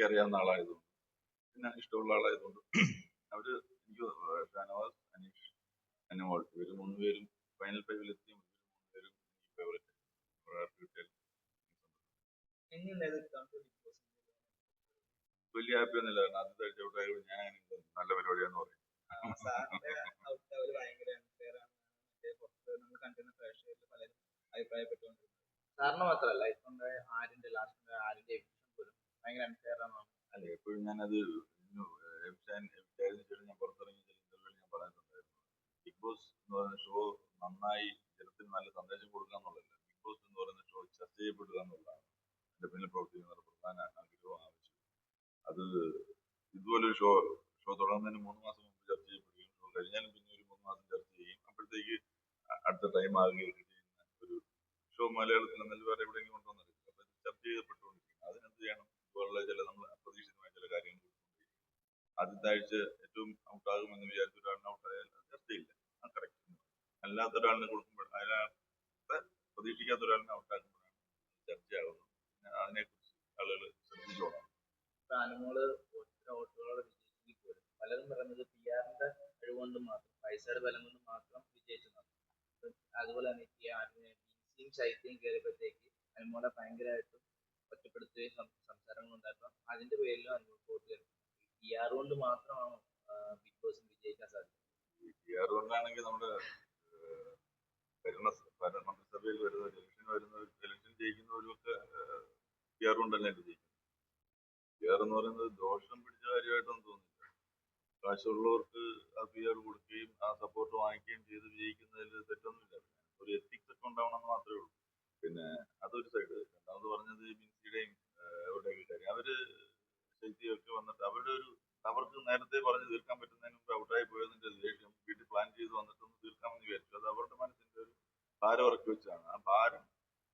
എനിക്കറിയാവുന്ന ആളായതുകൊണ്ട് പിന്നെ ഇഷ്ടമുള്ള ആളായതുകൊണ്ട് അവർ എനിക്ക് ഷാനവാസ് അനീഷ് അനുമോൾ ഇവർ മൂന്നുപേരും ഫൈനൽ ഫൈവിലെത്തി മൂന്നുപേരും ഫേവറേറ്റ് വലിയ ഹാപ്പി ഒന്നുമില്ല കാരണം ആദ്യത്തെ ആഴ്ച ഔട്ടായത് ഞാൻ നല്ല പരിപാടിയാന്ന് പറയും ഔട്ട് സാറിന് മാത്രമല്ല ഇപ്പൊ ആരിന്റെ ലാസ്റ്റ് ഭയങ്കര അൺഫെയർ ആണ് അല്ല എപ്പോഴും ഞാനത് ഞാൻ പുറത്തിറങ്ങി ചില ഇന്റർവ്യൂവിൽ ഞാൻ പറഞ്ഞിട്ടുണ്ടായിരുന്നു. ബിഗ് ബോസ് എന്ന് പറയുന്ന ഷോ നന്നായി ജനത്തിന് നല്ല സന്ദേശം കൊടുക്കുക എന്നുള്ളതല്ല. ബിഗ് ബോസ് എന്ന് പറയുന്ന ഷോ ചർച്ച ചെയ്യപ്പെടുക എന്നുള്ളതാണ് എന്റെ പിന്നിൽ പ്രവർത്തിക്കുന്നവരുടെ പ്രധാന ആഗ്രഹവും ആവശ്യം അത് ഇതുപോലൊരു ഷോ ഷോ തുടങ്ങുന്നതിന് മൂന്ന് മാസം മുമ്പ് ചർച്ച ചെയ്യപ്പെടുകയും ഷോ കഴിഞ്ഞാലും പിന്നെ ഒരു മൂന്ന് മാസം ചർച്ച ചെയ്യുകയും അപ്പോഴത്തേക്ക് അടുത്ത ടൈം ആകുകയും ചെയ്യുന്ന ഒരു ഷോ മലയാളത്തിൽ നല്ല വേറെ എവിടെയെങ്കിലും കൊണ്ടുവന്നത് അപ്പൊ ചർച്ച ചെയ്യപ്പെട്ടുകൊണ്ടിരിക്കുന്നു. അതിനെന്ത് ചെയ്യണം? ഇതുപോലുള്ള ചില നമ്മൾ അപ്രതീക്ഷിതമായ ചില കാര്യങ്ങൾ ആദ്യത്തെ ആഴ്ച ഏറ്റവും ഔട്ടാകുമെന്ന് വിചാരിച്ച ഒരാളിന് ഔട്ടായാൽ ചർച്ചയില്ല ആ കറക്റ്റ് അല്ലാത്ത ഒരാളിനെ കൊടുക്കുമ്പോൾ അയാളെ പ്രതീക്ഷിക്കാത്ത ഒരാളിനെ ഔട്ടാക്കുമ്പോഴാണ് ചർച്ചയാകുന്നത്. അതിനെക്കുറിച്ച് ആളുകൾ ശ്രദ്ധിച്ചോളാം അതുപോലെ തന്നെ ഈ ആരിനെ ബിൻസിയും ശൈത്യം കയറിയപ്പോഴത്തേക്ക് അനുമോളെ ഭയങ്കരമായിട്ടും ഒറ്റപ്പെടുത്തുകയും സംസാരങ്ങൾ ഉണ്ടായപ്പോൾ അതിന്റെ പേരിലും വോട്ട് കയറി പി ആർ കൊണ്ട് മാത്രമാണ് ബിഗ് ബോസിന് വിജയിക്കാൻ സാധിക്കുന്നത് ഈ കൊണ്ടാണെങ്കിൽ നമ്മുടെ ഭരണ മന്ത്രിസഭയിൽ വരുന്ന ഇലക്ഷൻ വരുന്ന ഇലക്ഷൻ ജയിക്കുന്നവരൊക്കെ പി ആർ കൊണ്ട് തന്നെ ജയിക്കുന്നത് പി ആർ എന്ന് പറയുന്നത് ദോഷം പിടിച്ച കാര്യമായിട്ടൊന്നും തോന്നുന്നില്ല കാശുള്ളവർക്ക് ആ പി ആർ കൊടുക്കുകയും ആ സപ്പോർട്ട് വാങ്ങിക്കുകയും ചെയ്ത് വിജയിക്കുന്നതിൽ ഭാരം ഇറക്കി വെച്ചാണ് ആ ഭാരം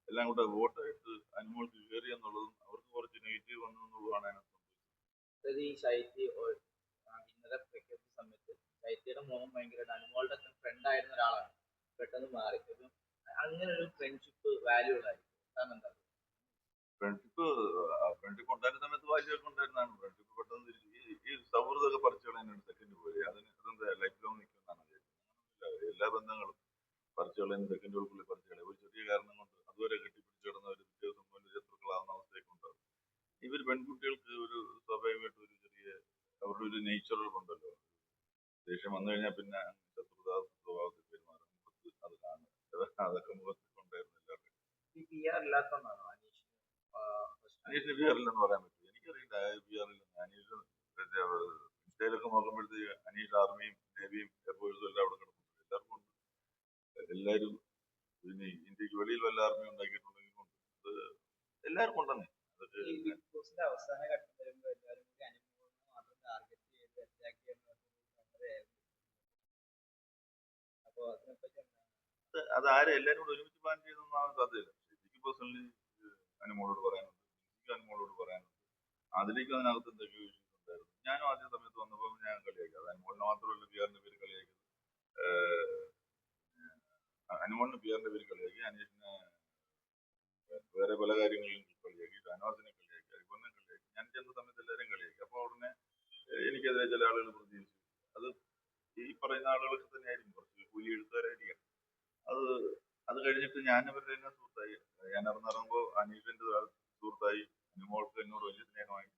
എല്ലാം കൂടെ വോട്ടായിട്ട് അനുമോൾക്ക് കയറി എന്നുള്ളതും അവർക്ക് കുറച്ച് നെഗറ്റീവ് വന്നു എന്നുള്ളതാണ് അതിനകത്ത് സംഭവിച്ചത്. ഈ ശൈത്യ ഇന്നലെ പ്രഖ്യാപിച്ച സമയത്ത് ശൈത്യയുടെ മോഹം ഭയങ്കരമായിട്ട് അനുമോളുടെ ഫ്രണ്ട് ആയിരുന്ന ഒരാളാണ്. പെട്ടെന്ന് മാറി. അങ്ങനെ ഒരു ഫ്രണ്ട്ഷിപ്പ് വാല്യൂ ഉള്ളതായിരിക്കും. കാരണം എന്താ? ഫ്രണ്ട്ഷിപ്പ് ഫ്രണ്ട്ഷിപ്പ് ഉണ്ടായിരുന്ന സമയത്ത് വാല്യൊക്കെ ഉണ്ടായിരുന്നതാണ്. ഫ്രണ്ട്ഷിപ്പ് പെട്ടെന്ന് ഈ- സൗഹൃദമൊക്കെ പറിച്ചു കളയാനാണ് സെക്കൻഡ് പോയി അതിന് അതെന്താ ലൈഫ് ലോങ് നിൽക്കുന്നതാണ് എല്ലാ ബന്ധങ്ങളും പറിച്ചു കളയാൻ പുള്ളി പറിച്ചു കളയും ഒരു ചെറിയ കാരണം കൊണ്ട് അതുവരെ കെട്ടിപ്പിടിച്ച് കിടന്ന ഒരു പിറ്റേ ദിവസം മുതൽ ശത്രുക്കളാവുന്ന അവസ്ഥയൊക്കെ ഉണ്ടാവും ഇവർ പെൺകുട്ടികൾക്ക് ഒരു സ്വാഭാവികമായിട്ട് ഒരു ചെറിയ അവരുടെ ഒരു നേച്ചറൽ ഉണ്ടല്ലോ. ദേഷ്യം വന്നു കഴിഞ്ഞാൽ പിന്നെ ശത്രുത സ്വഭാവത്തിൽ പെരുമാറും അത് കാണും. അതൊക്കെ മുഖത്ത് കൊണ്ടായിരുന്നു പ്രശ്നം? അനീഷിന് ബി ആറില്ലെന്ന് പറയാൻ പറ്റും. എനിക്കറിയില്ല ബി ആറില്ലെന്ന് അനീഷ് ഇൻസ്റ്റയിലൊക്കെ നോക്കുമ്പോഴത്തേക്ക് അനീഷ് ആർമിയും നേവിയും എയർഫോഴ്സും എല്ലാം അവിടെ എല്ലാവരും പിന്നെ ഇന്ത്യയ്ക്ക് വെളിയിൽ വല്ല ആർമി ഉണ്ടാക്കിയിട്ടുണ്ടെങ്കിലും ഉണ്ട് അത് എല്ലാവർക്കും ഉണ്ടെന്നേ. അതൊക്കെ അവസാന ഘട്ടം വരുമ്പോൾ എല്ലാവരും അത് ആരും എല്ലാവരും കൂടെ ഒരുമിച്ച് പ്ലാൻ ചെയ്തൊന്നും ആവാൻ സാധ്യതയില്ല. എനിക്ക് പേഴ്സണലി അനുമോളോട് പറയാനുണ്ട്. എനിക്ക് അനുമോളോട് പറയാനുണ്ട്. അതിലേക്ക് അതിനകത്ത് എന്തൊക്കെയോ issues ഉണ്ടായിരുന്നു. ഞാനും ആദ്യ സമയത്ത് വന്നപ്പോൾ ഞാൻ കളിയാക്കി. അത് അനുമോളിനെ മാത്രമല്ല ബിഹാറിന്റെ പേര് കളിയാക്കി അനുമോളിന് പിയറിന്റെ പേര് കളിയാക്കി അനീഷിനെ വേറെ പല കാര്യങ്ങളിലും കളിയാക്കി ഷാനവാസിനെ കളിയാക്കി അരിപ്പൊന്നെ കളിയാക്കി ഞാൻ ചെന്ന സമയത്ത് എല്ലാവരും കളിയാക്കി. അപ്പോൾ ഉടനെ എനിക്കെതിരെ ചില ആളുകൾ പ്രതികരിച്ചു. അത് ഈ പറയുന്ന ആളുകളൊക്കെ തന്നെയായിരിക്കും കുറച്ച് കൂലി എഴുത്തുകാരായിരിക്കാം. അത് അത് കഴിഞ്ഞിട്ട് ഞാൻ അവരുടെ തന്നെ സുഹൃത്തായി. ഞാൻ ഇറങ്ങിറങ്ങുമ്പോൾ അനീഷിന്റെ സുഹൃത്തായി അനുമോൾക്ക് എന്നോട് വലിയ സ്നേഹമായി.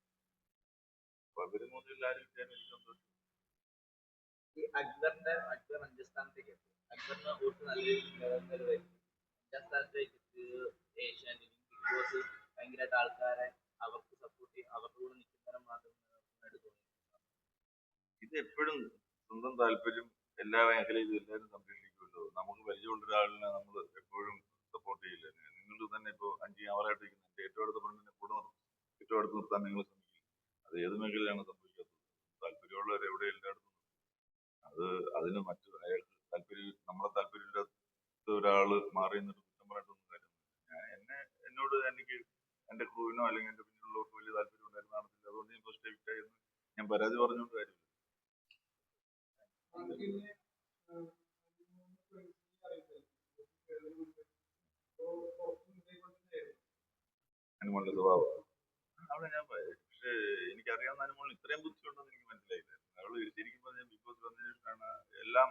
അപ്പൊ അവർ മൂന്നിൽ ആരും എനിക്ക് സന്തോഷം അക്ബറിന്റെ അക്ബർ അഞ്ച് സ്ഥാനത്തേക്ക് എത്തി. ഇത് എപ്പോഴും സ്വന്തം താല്പര്യം എല്ലാ മേഖലയിലും എല്ലാവരും സംരക്ഷിക്കുമല്ലോ. നമുക്ക് പരിചയമുള്ള ഒരാളിനെ നമ്മൾ എപ്പോഴും സപ്പോർട്ട് ചെയ്യില്ല? നിങ്ങൾ തന്നെ ഇപ്പോൾ അഞ്ച് ക്യാമറയായിട്ട് എന്റെ ഏറ്റവും അടുത്ത ഫ്രണ്ടിനെ കൂടെ ഏറ്റവും അടുത്ത് നിർത്താൻ നിങ്ങൾ ശ്രമിക്കില്ല? അത് ഏത് മേഖലയിലാണ് സംഭവിക്കാത്തത്? താല്പര്യമുള്ളവർ എവിടെ എല്ലായിടത്തും അത് അതിന് മറ്റു അയാൾക്ക് താല്പര്യം നമ്മളെ താല്പര്യമില്ലാത്ത ഒരാൾ മാറി നിന്നിട്ട് കുറ്റം പറഞ്ഞിട്ടൊന്നും കാര്യമില്ല. ഞാൻ എന്നെ എന്നോട് എനിക്ക് എന്റെ ക്രൂവിനോ അല്ലെങ്കിൽ എന്റെ പിന്നിലുള്ളവർക്ക് വലിയ താല്പര്യം ഉണ്ടായിരുന്നു കാണത്തില്ല അതുകൊണ്ട് ഞാൻ ഫസ്റ്റ് എവിക്റ്റായി ആയിരുന്നു. ഞാൻ പരാതി പറഞ്ഞുകൊണ്ട് കാര്യമില്ല. അനുമോളുടെ സ്വഭാവം. അവിടെ ഞാൻ പക്ഷേ അറിയാവുന്ന അനുമോളിന് ഇത്രയും ബുദ്ധിയുണ്ടെന്ന് എനിക്ക് മനസ്സിലായില്ല അവൾ ശരിക്കും പറഞ്ഞാൽ ബിഗ് ബോസ് വന്നതിന് ശേഷമാണ് എല്ലാം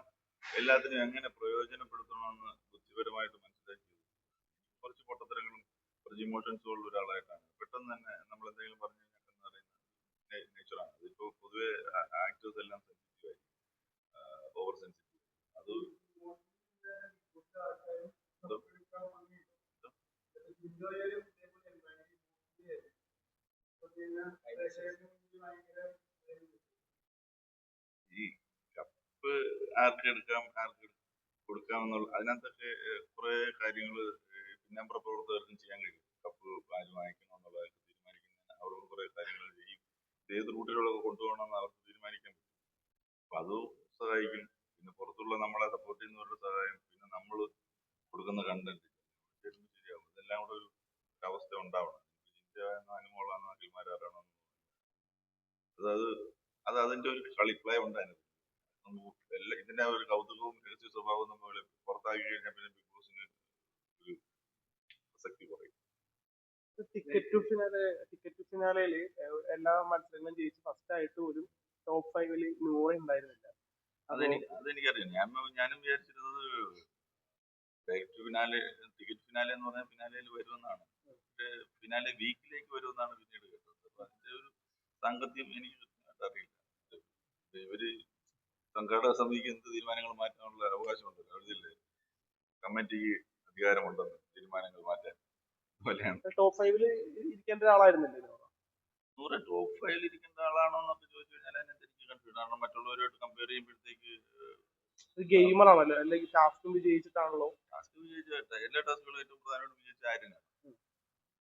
എല്ലാത്തിനും എങ്ങനെ പ്രയോജനപ്പെടുത്തണമെന്ന് ബുദ്ധിപരമായിട്ട് മനസ്സിലാക്കി. കുറച്ച് പൊട്ടത്തരങ്ങളും ഉള്ള ഒരാളായിട്ടാണ്. പെട്ടെന്ന് തന്നെ നമ്മൾ എന്തെങ്കിലും പറഞ്ഞു കഴിഞ്ഞാൽ എന്ന് പറയുന്ന നേച്ചറാണ് അതിപ്പോ പൊതുവെ ആക്ടേഴ്സ് എല്ലാം സെൻസിറ്റീവ് ആയി ഓവർ സെൻസിറ്റീവ് അത് ഈ കപ്പ് ആർക്ക് എടുക്കാം ആർക്ക് കൊടുക്കാം എന്നുള്ള അതിനകത്തൊക്കെ കുറെ കാര്യങ്ങൾ പിന്നാമ്പുറ പ്രവർത്തകർക്കും ചെയ്യാൻ കഴിയും. കപ്പ് ആര് വാങ്ങിക്കണം എന്നുള്ളതൊക്കെ തീരുമാനിക്കുന്ന അവർക്ക് കുറെ കാര്യങ്ങൾ ചെയ്യും. ഏത് റൂട്ടിലൂടെ കൊണ്ടുപോകണം എന്ന് അവർക്ക് തീരുമാനിക്കാൻ പറ്റും. അപ്പൊ അത് സഹായിക്കും. പിന്നെ പുറത്തുള്ള നമ്മളെ സപ്പോർട്ട് ചെയ്യുന്നവരുടെ സഹായം. പിന്നെ നമ്മൾ കൊടുക്കുന്ന കണ്ടന്റ് ശരിയാവും. ഇതെല്ലാം കൂടെ ഒരു അവസ്ഥ ഉണ്ടാവണം. ജിൻജാന്നോ അനുമോളാണോ അഖിൽമാരാണോ അതായത് അത് അതിന്റെ ഒരു കളിപ്ലേ ഉണ്ടായിരുന്നു ഒരു കൗതുകവും രഹസ്യ സ്വഭാവവും നമ്മൾ പുറത്താക്കി കഴിഞ്ഞാൽ പിന്നെ ബിഗ് ബോസിന് ഒരു പ്രസക്തി കുറയും. Ticket to finale ticket to ഫിനാലയിൽ എല്ലാ മത്സരങ്ങളും ജയിച്ച് ഫസ്റ്റ് ആയിട്ട് ഒരു ടോപ്പ് ഫൈവിൽ നൂറ് ഉണ്ടായിരുന്നില്ല. അതെനിക്ക് അതെനിക്കറിയാം ഞാൻ ഞാനും വിചാരിച്ചിരുന്നത് ഡയറക്റ്റ് ഫിനാലെ ടിക്കറ്റ് ഫിനാലെ എന്ന് പറഞ്ഞാൽ ഫിനാലയിൽ വരുമെന്നാണ്. പക്ഷേ ഫിനാലെ വീക്കിലേക്ക് വരുമെന്നാണ് പിന്നീട് കേട്ടത്. അപ്പൊ അതിന്റെ ഒരു സാങ്കത്യം എനിക്ക് സംഘാടക സമിതിക്ക് എന്ത് തീരുമാനങ്ങൾ മാറ്റാനുള്ള അവകാശമുണ്ട്. അവരില്ലേ കമ്മിറ്റിക്ക് അധികാരമുണ്ടെന്ന് തീരുമാനങ്ങൾ മാറ്റാൻ ടോപ്പ് ഫൈവിൽ ഇരിക്കേണ്ട ഒരാളായിരുന്നില്ല നൂറ് ടോപ്പ് ഫൈവിൽ ഇരിക്കേണ്ട ആളാണോ എന്നൊക്കെ ചോദിച്ചു കഴിഞ്ഞാൽ അതിനകത്ത് എനിക്ക് കൺഫ്യൂഷൻ കാരണം മറ്റുള്ളവരുമായിട്ട് കമ്പയർ ചെയ്യുമ്പോഴത്തേക്ക് ഒരു ഗെയിമറാണല്ലോ അല്ലെങ്കിൽ ടാസ്കും വിജയിച്ചിട്ടാണല്ലോ. ടാസ്ക് വിജയിച്ച എല്ലാ ടാസ്കുകളും ഏറ്റവും പ്രധാനമായിട്ട് വിജയിച്ച ആര്യനാണ്.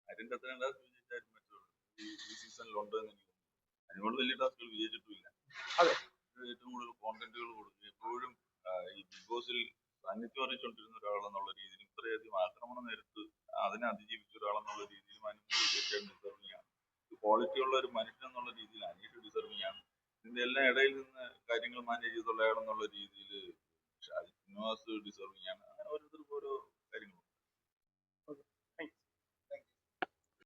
ആര്യന്റെ അത്രയും ടാസ്ക് വിജയിച്ചായിരുന്നു മറ്റുള്ളൂ ഈ സീസണിലുണ്ട് എന്ന് എനിക്ക് അതിനോട് വലിയ ടാസ്കുകൾ വിജയിച്ചിട്ടുമില്ല. അതെ. ഏറ്റവും കൂടുതൽ കോണ്ടന്റുകൾ കൊടുക്കുക. എപ്പോഴും ഈ ബിഗ് ബോസിൽ സാന്നിധ്യം അറിയിച്ചുകൊണ്ടിരുന്ന ഒരാളെന്നുള്ള രീതിയിൽ ഇത്രയധികം ആക്രമണം നേരിട്ട് അതിനെ അതിജീവിച്ച ഒരാളെന്നുള്ള രീതിയിൽ അനുമതി ക്വാളിറ്റി ഉള്ള ഒരു മനുഷ്യൻ എന്നുള്ള രീതിയിൽ അനീഷ് ഡിസർവിംഗ് ആണ്. ഇതിന്റെ എല്ലാം ഇടയിൽ നിന്ന് കാര്യങ്ങൾ മാനേജ് ചെയ്തുള്ള ആളെന്നുള്ള രീതിയിൽ ഷാജിദ് നിവാസ് ഡിസർവിംഗ് ആണ്. അങ്ങനെ ഓരോരുത്തർക്കും ഓരോ